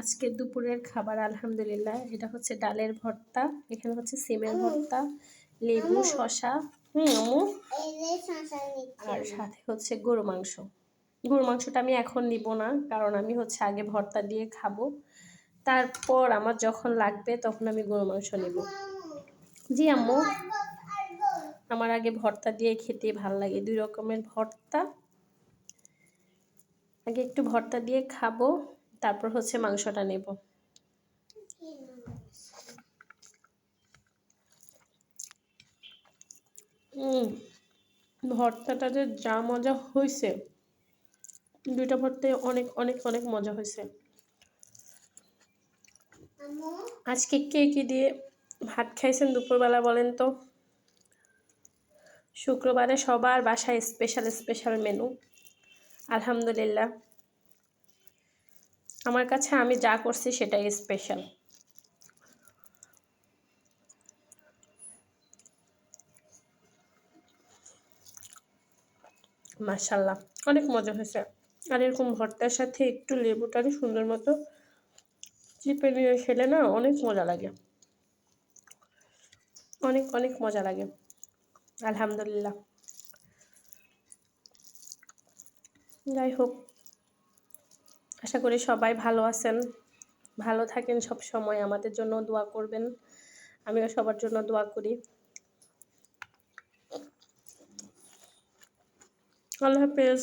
আজকে দুপুরের খাবার আলহামদুলিল্লাহ। এটা হচ্ছে ডালের ভর্তা এখানে হচ্ছে সিমের ভর্তা লেবু শশা আর সাথে হচ্ছে গরু মাংস। গরু মাংসটা আমি এখন নিব না কারণ আমি হচ্ছে আগে ভর্তা দিয়ে খাব। তারপর আমার যখন লাগবে তখন আমি গরু মাংস নেব। জি আম্মু? আমার আগে ভর্তা দিয়ে খেতে ভালো লাগে। দুই রকমের ভর্তা। আগে একটু ভর্তা দিয়ে খাব তারপর হচ্ছে মাংসটা নেব। ভর্তাটা যে যা মজা হয়েছে দুইটা ভর্তায় অনেক অনেক অনেক মজা হয়েছে আজকে কে কি দিয়ে ভাত খাইছেন দুপুরবেলা বলেন তো? শুক্রবারে সবার বাসায় স্পেশাল স্পেশাল মেনু আলহামদুলিল্লাহ। আমার কাছে আমি যা করছি সেটাই স্পেশাল মাশাল্লাহ অনেক মজা হয়েছে। আর এরকম ভর্তার সাথে একটু লেবুটারই সুন্দর মতো চিপে নিয়ে খেলে না অনেক মজা লাগে। অনেক অনেক মজা লাগে। আলহামদুলিল্লাহ। যাই হোক, আশা করি সবাই ভালো আছেন। ভালো থাকেন সব সময়, আমাদের জন্য দোয়া করবেন। আমিও সবার জন্য দোয়া করি। আল্লাহ হাফেজ।